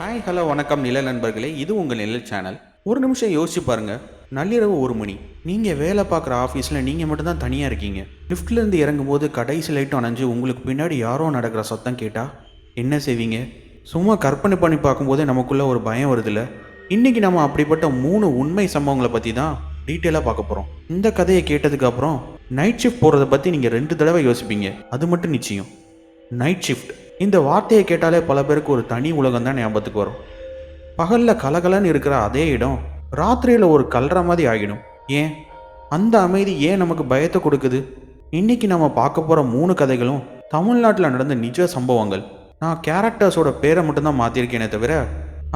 Hi hello வணக்கம் நில நண்பர்களே. இது உங்கள் நிழல் சேனல் ஒரு நிமிஷம் யோசிச்சு பாருங்க. நள்ளிரவு ஒரு மணி. நீங்கள் வேலை பார்க்குற ஆஃபீஸில் நீங்கள் மட்டும்தான் தனியாக இருக்கீங்க. லிஃப்ட்லேருந்து இறங்கும்போது கடைசி லைட்டும் அணைஞ்சு உங்களுக்கு பின்னாடி யாரோ நடக்கிற சத்தம் கேட்டால் என்ன செய்வீங்க? சும்மா கற்பனை பண்ணி பார்க்கும்போதே நமக்குள்ளே ஒரு பயம் வருதுல்ல. இன்றைக்கி நம்ம அப்படிப்பட்ட மூணு உண்மை சம்பவங்களை பற்றி தான் டீட்டெயிலாக பார்க்க போகிறோம் இந்த கதையை கேட்டதுக்கப்புறம் நைட் ஷிஃப்ட் போகிறத பற்றி நீங்கள் ரெண்டு தடவை யோசிப்பீங்க. அது மட்டும் நிச்சயம். நைட் ஷிஃப்ட் இந்த வார்த்தையை கேட்டாலே பல பேருக்கு ஒரு தனி உலகம் தான் ஞாபகத்துக்கு வரும். பகலில் கலகலன்னு இருக்கிற அதே இடம் ராத்திரியில் ஒரு கல்ற மாதிரி ஆகிடும். ஏன்? அந்த அமைதி ஏன் நமக்கு பயத்தை கொடுக்குது? இன்னைக்கு நம்ம பார்க்க போகிற மூணு கதைகளும் தமிழ்நாட்டில் நடந்த நிஜ சம்பவங்கள். நான் கேரக்டர்ஸோட பேரை மட்டும்தான் மாற்றிருக்கேனே தவிர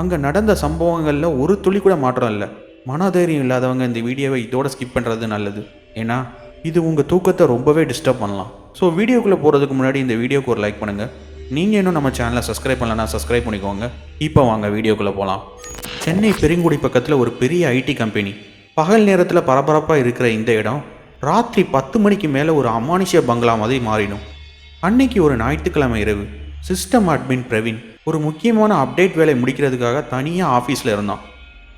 அங்கே நடந்த சம்பவங்களில் ஒரு துளி கூட மாற்றம் இல்லை. மனதைரியம் இல்லாதவங்க இந்த வீடியோவை இதோட ஸ்கிப் பண்ணுறது நல்லது. ஏன்னா இது உங்கள் தூக்கத்தை ரொம்பவே டிஸ்டர்ப் பண்ணலாம். ஸோ வீடியோக்குள்ளே போகிறதுக்கு முன்னாடி இந்த வீடியோக்கு ஒரு லைக் பண்ணுங்கள் நீங்கள் இன்னும் நம்ம சேனலை சப்ஸ்கிரைப் பண்ணலன்னா சப்ஸ்கிரைப் பண்ணிக்கோங்க. இப்போ வாங்க வீடியோக்குள்ளே போகலாம் சென்னை பெருங்குடி பக்கத்தில் ஒரு பெரிய ஐடி கம்பெனி பகல் நேரத்தில் பரபரப்பாக இருக்கிற இந்த இடம் ராத்திரி பத்து மணிக்கு மேலே ஒரு அமானுஷ்ய பங்களா மாதிரி மாறிடும். அன்னைக்கு ஒரு ஞாயிற்றுக்கிழமை இரவு சிஸ்டம் அட்மின் பிரவீன் ஒரு முக்கியமான அப்டேட் வேலை முடிக்கிறதுக்காக தனியாக ஆஃபீஸில் இருந்தான்.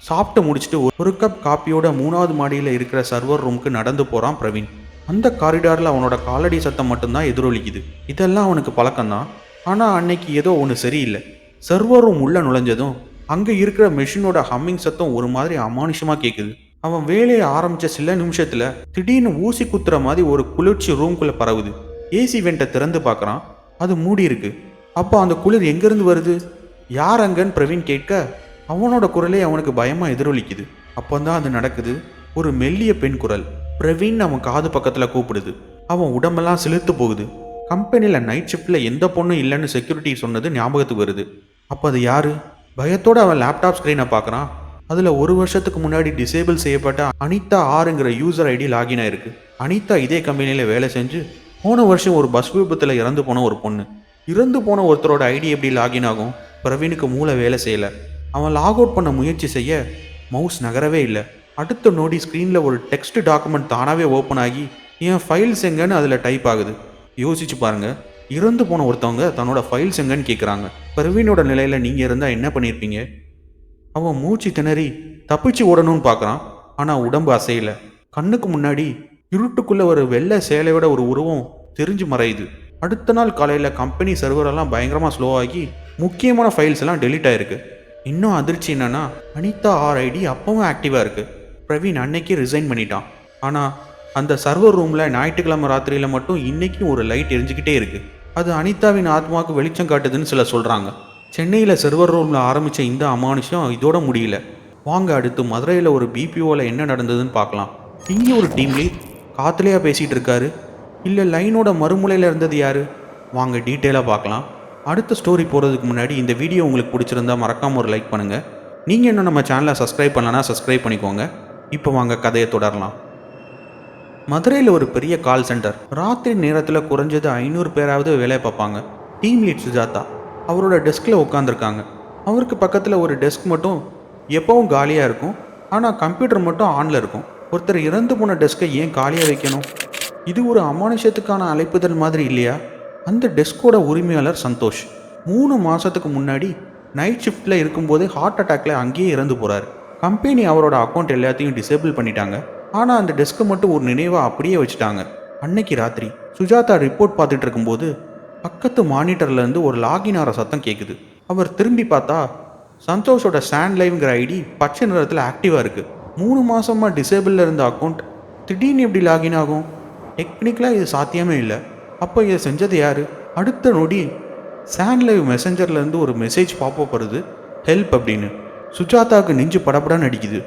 சாப்பிட்டு முடிச்சுட்டு ஒரு கப் காப்பியோட மூணாவது மாடியில் இருக்கிற சர்வர் ரூமுக்கு நடந்து போகிறான் பிரவீன். அந்த காரிடாரில் அவனோட காலடி சத்தம் மட்டும்தான் எதிரொலிக்குது. இதெல்லாம் அவனுக்கு பழக்கம்தான். ஆனால் அன்னைக்கு ஏதோ ஒன்று சரியில்லை. சர்வர் ரூம் உள்ளே நுழைஞ்சதும் அங்கே இருக்கிற மெஷினோட ஹம்மிங் சத்தம் ஒரு மாதிரி அமானுஷமாக கேட்குது அவன் வேலையை ஆரம்பித்த சில நிமிஷத்தில் திடீர்னு ஊசி குத்துற மாதிரி ஒரு குளிர்ச்சி ரூம்குள்ளே பரவுது. ஏசி வெண்ட்டை திறந்து பார்க்குறான் அது மூடி இருக்கு. அப்போ அந்த குளிர் எங்கேருந்து வருது? யார் அங்கன்னு பிரவீன் கேட்க அவனோட குரலே அவனுக்கு பயமாக எதிரொலிக்குது. அப்போ தான் அது நடக்குது. ஒரு மெல்லிய பெண் குரல். பிரவீன் அவன் காது பக்கத்தில் கூப்பிடுது. அவன் உடம்பெல்லாம் சிலிர்த்து போகுது. கம்பெனியில் நைட் ஷிஃப்ட்டில் எந்த பொண்ணும் இல்லைன்னு செக்யூரிட்டி சொன்னது ஞாபகத்துக்கு வருது. அப்போ அது யாரு? பயத்தோடு அவன் லேப்டாப் ஸ்க்ரீனை பார்க்குறான் அதில் ஒரு வருஷத்துக்கு முன்னாடி டிசேபிள் செய்யப்பட்ட அனிதா ஆறுங்கிற யூசர் ஐடி லாகின் ஆயிருக்கு. அனிதா இதே கம்பெனியில் வேலை செஞ்சு போன வருஷம் ஒரு பஸ் விபத்தில் இறந்து போன ஒரு பொண்ணு. இறந்து போன ஒருத்தரோட ஐடி எப்படி லாகின் ஆகும்? பிரவீனுக்கு மூளை வேலை செய்யலை. அவன் லாக் அவுட் பண்ண முயற்சி செய்ய மவுஸ் நகரவே இல்லை. அடுத்த நோடி ஸ்க்ரீனில் ஒரு டெக்ஸ்ட் டாக்குமெண்ட் தானாகவே ஓப்பன் ஆகி என் ஃபைல்ஸ் எங்கன்னு அதில் டைப் ஆகுது. யோசிச்சு பாருங்க. இறந்து போன ஒருத்தவங்க தன்னோட ஃபைல்ஸ் எங்கன்னு கேட்குறாங்க பிரவீனோட நிலையில் நீங்கள் இருந்தால் என்ன பண்ணியிருப்பீங்க அவன் மூச்சு திணறி தப்பிச்சு ஓடணும்னு பார்க்குறான் ஆனால் உடம்பு அசையலை. கண்ணுக்கு முன்னாடி இருட்டுக்குள்ள ஒரு வெள்ளை சேலையோட ஒரு உருவம் தெரிஞ்சு மறையுது. அடுத்த நாள் காலையில் கம்பெனி சர்வரெல்லாம் பயங்கரமாக ஸ்லோ ஆகி முக்கியமான ஃபைல்ஸ் எல்லாம் டெலீட் ஆயிருக்கு. இன்னும் அதிர்ச்சி என்னன்னா அனிதா ஆர் ஐடி அப்பவும் ஆக்டிவாக இருக்கு. பிரவீன் அன்னைக்கே ரிசைன் பண்ணிட்டான். ஆனால் அந்த சர்வர் ரூமில் ஞாயிற்றுக்கிழமை ராத்திரியில் மட்டும் இன்றைக்கும் ஒரு லைட் எரிஞ்சுக்கிட்டே இருக்குது அது அனிதாவின் ஆத்மாவுக்கு வெளிச்சம் காட்டுதுன்னு சில சொல்கிறாங்க சென்னையில் சர்வர் ரூமில் ஆரம்பித்த இந்த அமானுஷம் இதோட முடியல. வாங்க அடுத்து மதுரையில் ஒரு பிபிஓவில் என்ன நடந்ததுன்னு பார்க்கலாம். இங்கே ஒரு டீம் லீட் காத்துலையா பேசிகிட்டு இருக்காரு. இல்லை லைனோட மறுமுலையில் இருந்தது யார்? வாங்க டீட்டெயிலாக பார்க்கலாம். அடுத்த ஸ்டோரி போகிறதுக்கு முன்னாடி இந்த வீடியோ உங்களுக்கு பிடிச்சிருந்தா மறக்காமல் ஒரு லைக் பண்ணுங்கள் நீங்கள் இன்னும் நம்ம சேனலை சப்ஸ்கிரைப் பண்ணலன்னா சப்ஸ்கிரைப் பண்ணிக்கோங்க. இப்போ வாங்க கதையை தொடரலாம். மதுரையில் ஒரு பெரிய கால் சென்டர் ராத்திரி நேரத்தில் குறைஞ்சது ஐநூறு பேராவது வேலை பார்ப்பாங்க. டீம் லீட் சுஜாதா அவரோட டெஸ்கில் உட்காந்துருக்காங்க அவருக்கு பக்கத்தில் ஒரு டெஸ்க் மட்டும் எப்பவும் காலியாக இருக்கும். ஆனால் கம்ப்யூட்டர் மட்டும் ஆனில் இருக்கும். ஒருத்தர் இறந்து போன டெஸ்க்கை ஏன் காலியாக வைக்கணும்? இது ஒரு அமானுஷத்துக்கான அழைப்புதல் மாதிரி இல்லையா? அந்த டெஸ்கோட உரிமையாளர் சந்தோஷ். மூணு மாதத்துக்கு முன்னாடி நைட் ஷிஃப்ட்டில் இருக்கும்போதே ஹார்ட் அட்டாக்ல அங்கேயே இறந்து போகிறார் கம்பெனி அவரோட அக்கௌண்ட் எல்லாத்தையும் டிசேபிள் பண்ணிட்டாங்க. ஆனால் அந்த டெஸ்க்கை மட்டும் ஒரு நினைவாக அப்படியே வச்சுட்டாங்க. அன்னைக்கு ராத்திரி சுஜாதா ரிப்போர்ட் பார்த்துட்டு இருக்கும்போது பக்கத்து மானிட்டர்லேருந்து ஒரு லாகின் ஆகிற சத்தம் கேட்குது அவர் திரும்பி பார்த்தா சந்தோஷோட சாண்ட் லைவ்ங்கிற ஐடி பச்சை நிறத்தில் ஆக்டிவாக இருக்குது மூணு மாதமாக டிசேபிளில் இருந்த அக்கௌண்ட் திடீர்னு எப்படி லாகின் ஆகும்? டெக்னிக்கலாக இது சாத்தியமே இல்லை. அப்போ இதை செஞ்சது யார்? அடுத்த நொடி சாண்ட் லைவ் மெசஞ்சர்லேருந்து ஒரு மெசேஜ் பாப்பப் வருது. ஹெல்ப் அப்படின்னு. சுஜாதாவுக்கு நெஞ்சு படப்படான்னு அடிக்குது.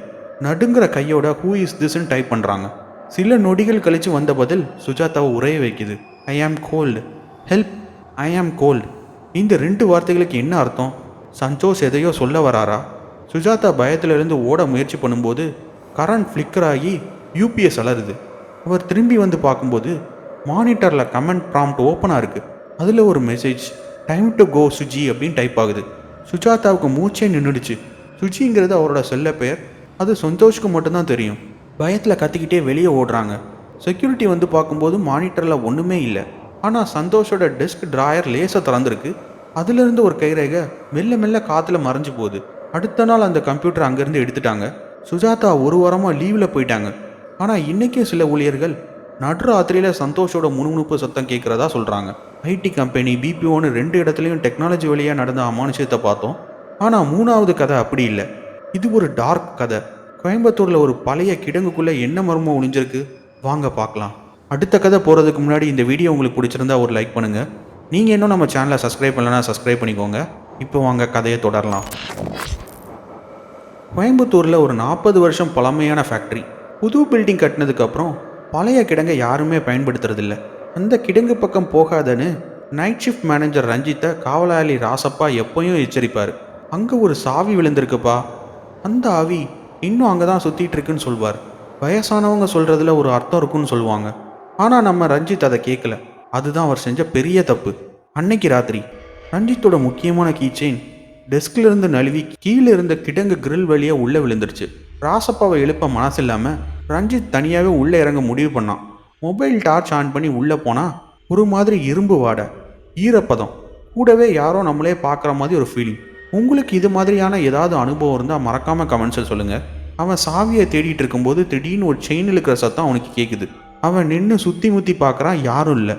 நடுங்கிற கையோட ஹூ இஸ் திஸ்ன்னு டைப் பண்ணுறாங்க சில நொடிகள் கழித்து வந்த பதில் சுஜாதாவை உரைய வைக்குது. ஐ ஆம் கோல்டு ஹெல்ப் ஐ ஆம் கோல்டு இந்த ரெண்டு வார்த்தைகளுக்கு என்ன அர்த்தம்? சந்தோஷ் எதையோ சொல்ல வராரா? சுஜாதா பயத்திலிருந்து ஓட முயற்சி பண்ணும்போது கரண்ட் ஃப்ளிக்கர் ஆகி யூபிஎஸ் அலருது அவர் திரும்பி வந்து பார்க்கும்போது மானிட்டரில் கமெண்ட் ப்ராம்ப்ட் ஓப்பனாக இருக்குது அதில் ஒரு message time to go Suji அப்படின்னு டைப் ஆகுது. சுஜாதாவுக்கு மூச்சே நின்றுடுச்சு சுஜிங்கிறது அவரோட செல்ல பெயர். அது சந்தோஷ்க்கு மட்டும்தான் தெரியும். பயத்தில் கத்திக்கிட்டே வெளியே ஓடுறாங்க. செக்யூரிட்டி வந்து பார்க்கும்போது மானிட்டரில் ஒன்றுமே இல்லை. ஆனால் சந்தோஷோட டெஸ்க் ட்ராயர் லேசாக திறந்துருக்கு. அதுலேருந்து ஒரு கைரேகை மெல்ல மெல்ல காற்றுல மறைஞ்சு போகுது. அடுத்த நாள் அந்த கம்ப்யூட்டர் அங்கேருந்து எடுத்துட்டாங்க. சுஜாதா ஒரு வாரமாக லீவில் போயிட்டாங்க. ஆனால் இன்றைக்கே சில ஊழியர்கள் நடுராத்திரியில் சந்தோஷோட முணுமுணுப்பு சத்தம் கேட்குறதா சொல்கிறாங்க ஐடி கம்பெனி பிபிஓன்னு ரெண்டு இடத்துலையும் டெக்னாலஜி வழியாக நடந்த அமானுஷத்தை பார்த்தோம். ஆனால் மூணாவது கதை அப்படி இல்லை. இது ஒரு டார்க் கதை. கோயம்புத்தூரில் ஒரு பழைய கிடங்குக்குள்ளே என்ன மர்மம் ஒளிஞ்சிருக்கு? வாங்க பார்க்கலாம். அடுத்த கதை போகிறதுக்கு முன்னாடி இந்த வீடியோ உங்களுக்கு பிடிச்சிருந்தா ஒரு லைக் பண்ணுங்கள் நீங்கள் இன்னும் நம்ம சேனலை சப்ஸ்கிரைப் பண்ணலன்னா சப்ஸ்கிரைப் பண்ணிக்கோங்க. இப்போ வாங்க கதையை தொடரலாம். கோயம்புத்தூரில் ஒரு நாற்பது வருஷம் பழமையான ஃபேக்ட்ரி புது பில்டிங் கட்டினதுக்கப்புறம் பழைய கிடங்கை யாருமே பயன்படுத்துறதில்ல. அந்த கிடங்கு பக்கம் போகாதன்னு நைட் ஷிஃப்ட் மேனேஜர் ரஞ்சித்தை காவலாளி ராசப்பா எப்பயும் எச்சரிப்பார். அங்கே ஒரு சாவி விழுந்திருக்குப்பா. அந்த ஆவி இன்னும் அங்கே தான் சுற்றிட்டு இருக்குன்னு சொல்வார். வயசானவங்க சொல்கிறதுல ஒரு அர்த்தம் இருக்குன்னு சொல்லுவாங்க. ஆனால் நம்ம ரஞ்சித் அதை கேட்கல அதுதான் அவர் செஞ்ச பெரிய தப்பு. அன்னைக்கு ராத்திரி ரஞ்சித்தோட முக்கியமான கீச்செயின் டெஸ்கில் இருந்து நழுவி கீழே இருந்த கிடங்கு கிரில் வழியாக உள்ளே விழுந்துருச்சு. ராசப்பாவை எழுப்ப மனசு இல்லாமல் ரஞ்சித் தனியாகவே உள்ளே இறங்க முடிவு பண்ணான். மொபைல் டார்ச் ஆன் பண்ணி உள்ளே போனால் ஒரு மாதிரி இரும்பு வாடை ஈரப்பதம். கூடவே யாரோ நம்மளே பார்க்குற மாதிரி ஒரு ஃபீலிங் உங்களுக்கு இது மாதிரியான ஏதாவது அனுபவம் இருந்தால் மறக்காமல் கமெண்ட்ஸில் சொல்லுங்கள் அவன் சாவியை தேடிட்டு இருக்கும்போது திடீர்னு ஒரு செயின் இழுக்கிற சத்தம் அவனுக்கு கேட்குது அவன் நின்று சுற்றி முற்றி பார்க்குறான் யாரும் இல்லை.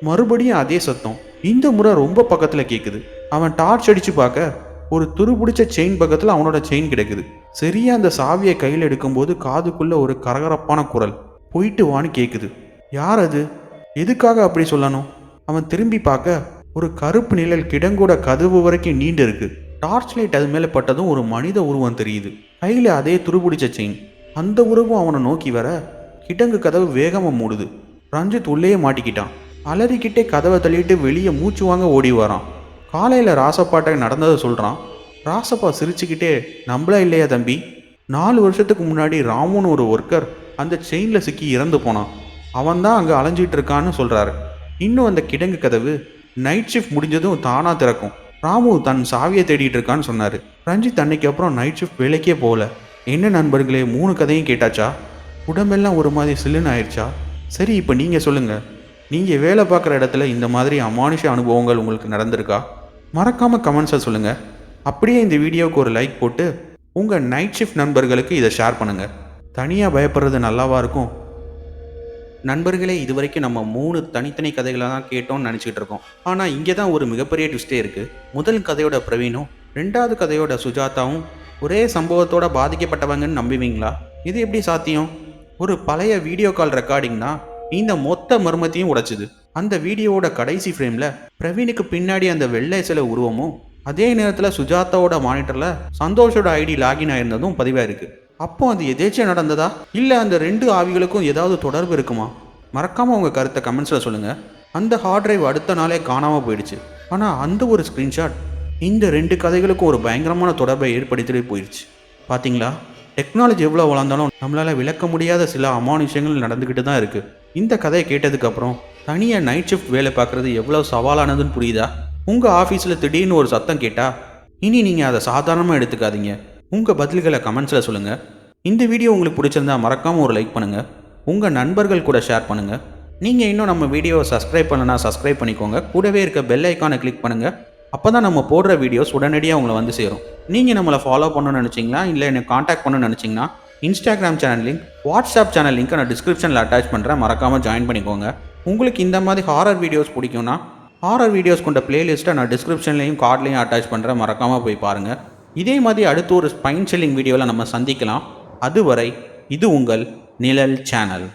மறுபடியும் அதே சத்தம். இந்த முறை ரொம்ப பக்கத்தில் கேட்குது அவன் டார்ச் அடித்து பார்க்க ஒரு துருபிடிச்ச செயின் பக்கத்தில் அவனோட செயின் கிடைக்குது. சரியா அந்த சாவியை கையில் எடுக்கும்போது காதுக்குள்ளே ஒரு கரகரப்பான குரல். போயிட்டு வான்னு கேட்குது யார் அது? எதுக்காக அப்படி சொல்லணும்? அவன் திரும்பி பார்க்க ஒரு கருப்பு நிழல் கிடங்கோட கதவு வரைக்கும் நீண்டு இருக்குது டார்ச் லைட் அது மேலே பட்டதும் ஒரு மனித உருவம் தெரியுது. கையில் அதே துருபிடிச்ச செயின் அந்த உருவம் அவனை நோக்கி வர கிடங்கு கதவு வேகமாக மூடுது. ரஞ்சித் உள்ளேயே மாட்டிக்கிட்டான். அலறிக்கிட்டே கதவை தள்ளிட்டு வெளியே மூச்சு வாங்க ஓடி வரான். காலையில் ராசப்பாட்ட நடந்ததை சொல்கிறான் ராசப்பா சிரிச்சுக்கிட்டே நம்பளா இல்லையா தம்பி? நாலு வருஷத்துக்கு முன்னாடி ராமுன்னு ஒரு ஒர்க்கர் அந்த செயினில் சிக்கி இறந்து போனான். அவன் தான் அங்கே அலைஞ்சிட்டு இருக்கான்னு சொல்கிறாரு இன்னும் அந்த கிடங்கு கதவு நைட் ஷிஃப்ட் முடிஞ்சதும் தானாக திறக்கும். ராமு தன் சாவியை தேடிட்டு இருக்கான்னு சொன்னார். ரஞ்சித் அன்னைக்கு அப்புறம் நைட் ஷிஃப்ட் வேலைக்கே போகல. என்ன நண்பர்களே மூணு கதையும் கேட்டாச்சா? உடம்பெல்லாம் ஒரு மாதிரி சில்லுன்னு ஆயிடுச்சா? சரி இப்போ நீங்கள் சொல்லுங்கள் நீங்கள் வேலை பார்க்குற இடத்துல இந்த மாதிரி அமானுஷ அனுபவங்கள் உங்களுக்கு நடந்திருக்கா? மறக்காமல் கமெண்ட்ஸை சொல்லுங்கள் அப்படியே இந்த வீடியோவுக்கு ஒரு லைக் போட்டு உங்கள் நைட் ஷிஃப்ட் நண்பர்களுக்கு இதை ஷேர் பண்ணுங்கள் தனியாக பயப்படுறது நல்லாவா இருக்கும்? நண்பர்களே இது வரைக்கும் நம்ம மூணு தனித்தனி கதைகளை தான் கேட்டோம்னு நினச்சிக்கிட்டு இருக்கோம். ஆனால் இங்கே தான் ஒரு மிகப்பெரிய ட்விஸ்டே இருக்குது முதல் கதையோட பிரவீனும் ரெண்டாவது கதையோட சுஜாதாவும் ஒரே சம்பவத்தோட பாதிக்கப்பட்டவங்கன்னு நம்புவீங்களா? இது எப்படி சாத்தியம்? ஒரு பழைய வீடியோ கால் ரெக்கார்டிங் தான் இந்த மொத்த மர்மத்தையும் உடைச்சிது. அந்த வீடியோவோட கடைசி ஃப்ரேமில் பிரவீனுக்கு பின்னாடி அந்த வெள்ளை சில உருவமும் அதே நேரத்தில் சுஜாதாவோட மானிட்டரில் சந்தோஷோட ஐடி லாகின் ஆயிருந்ததும் இருக்குது அப்போ அது எதேச்சியாக நடந்ததா? இல்லை அந்த ரெண்டு ஆவிகளுக்கும் ஏதாவது தொடர்பு இருக்குமா? மறக்காமல் உங்கள் கருத்தை கமெண்ட்ஸில் சொல்லுங்கள் அந்த ஹார்ட் டிரைவ் அடுத்த நாளே காணாமல் போயிடுச்சு. ஆனால் அந்த ஒரு ஸ்க்ரீன்ஷாட் இந்த ரெண்டு கதைகளுக்கும் ஒரு பயங்கரமான தொடர்பை ஏற்படுத்திட்டு போயிடுச்சு பார்த்தீங்களா டெக்னாலஜி எவ்வளோ வளர்ந்தாலும் நம்மளால் விளக்க முடியாத சில அமானுஷங்கள் நடந்துக்கிட்டு தான் இருக்குது இந்த கதையை கேட்டதுக்கப்புறம் தனியாக நைட் ஷிஃப்ட் வேலை பார்க்குறது எவ்வளோ சவாலானதுன்னு புரியுதா? உங்கள் ஆஃபீஸில் திடீர்னு ஒரு சத்தம் கேட்டால் இனி நீங்கள் அதை சாதாரணமாக எடுத்துக்காதீங்க. உங்கள் பதில்களை கமெண்ட்ஸில் சொல்லுங்கள் இந்த வீடியோ உங்களுக்கு பிடிச்சிருந்தா மறக்காமல் ஒரு லைக் பண்ணுங்கள் உங்கள் நண்பர்கள் கூட ஷேர் பண்ணுங்கள் நீங்கள் இன்னும் நம்ம வீடியோவை சப்ஸ்கிரைப் பண்ணலனா சப்ஸ்கிரைப் பண்ணிக்கோங்க. கூடவே இருக்க பெல் ஐக்கானை கிளிக் பண்ணுங்கள் அப்போ தான் நம்ம போடுற வீடியோஸ் உடனடியாக உங்களை வந்து சேரும். நீங்கள் நம்மளை ஃபாலோ பண்ணணும்னு நினச்சிங்களா? இல்லை என்னை காண்டாக்ட் பண்ணணும்னு நினச்சிங்கன்னா Instagram channel link WhatsApp channel லிங்க்கை நான் டிஸ்கிரிப்ஷனில் அட்டாச் பண்ணுறேன் மறக்காமல் ஜாயின் பண்ணிக்கோங்க. உங்களுக்கு இந்த மாதிரி ஹாரர் வீடியோஸ் பிடிக்கும்னா ஹாரர் வீடியோஸ் கொண்ட பிளேலிஸ்ட்டை நான் டிஸ்கிரிப்ஷன்லையும் கார்ட்லையும் அட்டாச் பண்ணுறேன் மறக்காமல் போய் பாருங்கள் இதே மாதிரி அடுத்து ஒரு ஸ்பைன் செல்லிங் வீடியோவில் நம்ம சந்திக்கலாம். அதுவரை இது உங்கள் நிழல் சேனல்